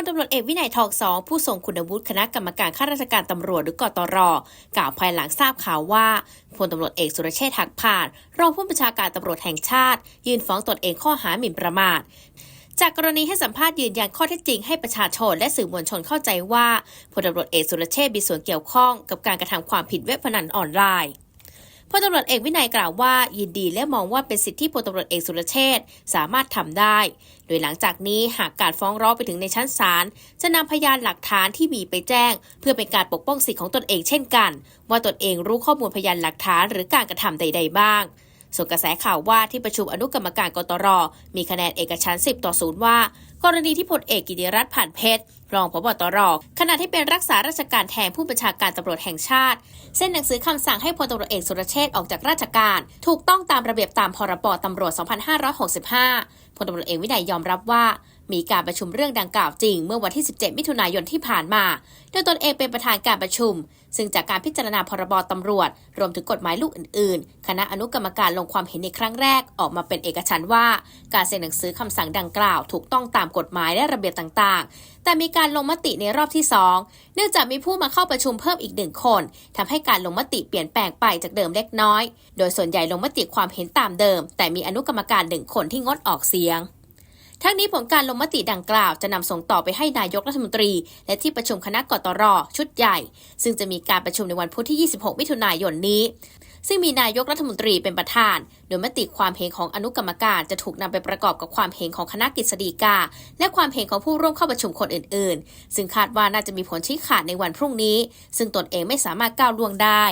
ลตำรวจเอกวินัยทองสองผู้ทรงคุณวุฒิคณะกรรมการข้าราชการตำรวจหรือกตรกล่าวภายหลังทราบข่าวว่าพลตำรวจเอกสุรเชษฐ์หักผ่าน รองผู้บัญชาการตำรวจแห่งชาติ ยื่นฟ้องตนเองข้อหาหมิ่นประมาทจากกรณีให้สัมภาษณ์ยืนยันข้อเท็จจริงให้ประชาชนและสื่อมวลชนเข้าใจว่าพลตำรวจเอกสุรเชษฐ์มีส่วนเกี่ยวข้องกับการกระทำความผิดเว็บพนันออนไลน์ ลตำรวจเอกวินัยกล่าวว่า ยินดีและมองว่าเป็นสิทธิที่พลตำรวจเอกสุรเชษฐ์สามารถทำได้ โดยหลังจากนี้หากการฟ้องร้องไปถึงในชั้นศาลจะนำพยานหลักฐานที่มีไปแจ้ง เพื่อเป็นการปกป้องสิทธิของตนเองเช่นกัน ว่าตนเองรู้ข้อมูลพยานหลักฐานหรือการกระทำใด ๆ บ้างส่วนกระแสข่าวว่าที่ประชุมอนุกรรมการกตร มีคะแนนเอกฉันท์10 ต่อ 0 ว่า กรณีที่พลเอกกิติรัตน์ผ่านเพชรรองพบตรขณะที่เป็นรักษาราชการแทนผู้บัญชาการตำรวจแห่งชาติ เส้นหนังสือคำสั่งให้พลตำรวจเอกสุรเชษฐ์ออกจากราชการ ถูกต้องตามระเบียบตามพรบตำรวจ 2565พลตำรวจเอกวินัยยอมรับว่า มีการประชุมเรื่องดังกล่าวจริง เมื่อวันที่ 17 มิถุนายนที่ผ่านมา โดยตนเองเป็นประธานการประชุม ซึ่งจากการพิจารณาพรบตำรวจ รวมถึงกฎหมายลูกอื่น ๆ คณะอนุกรรมการลงความเห็นในครั้งแรกออกมาเป็นเอกฉันว่า การเซ็นหนังสือคำสั่งดังกล่าว ถูกต้องตามกฎหมายและระเบียบต่างๆ แต่มีการลงมติในรอบที่ 2 เนื่องจากมีผู้มาเข้าประชุมเพิ่มอีกหนึ่งคนทำให้การลงมติเปลี่ยนแปลงไปจากเดิมเล็กน้อย โดยส่วนใหญ่ลงมติความเห็นตามเดิม แต่มีอนุกรรมการหนึ่งคนที่งดออกเสียงทั้งนี้ผลการลงมติดังกล่าวจะนำส่งต่อไปให้นายกรัฐมนตรี และที่ประชุมคณะกตรชุดใหญ่ ซึ่งจะมีการประชุมในวันพุธที่ 26 มิถุนายนนี้ ซึ่งมีนายกรัฐมนตรีเป็นประธาน โดยมติความเห็นของอนุกรรมการจะถูกนำไปประกอบกับความเห็นของคณะกฤษฎีกา และความเห็นของผู้ร่วมเข้าประชุมคนอื่น ๆ ซึ่งคาดว่าน่าจะมีผลชี้ขาดในวันพรุ่งนี้ ซึ่งตนเองไม่สามารถก้าวล่วงได้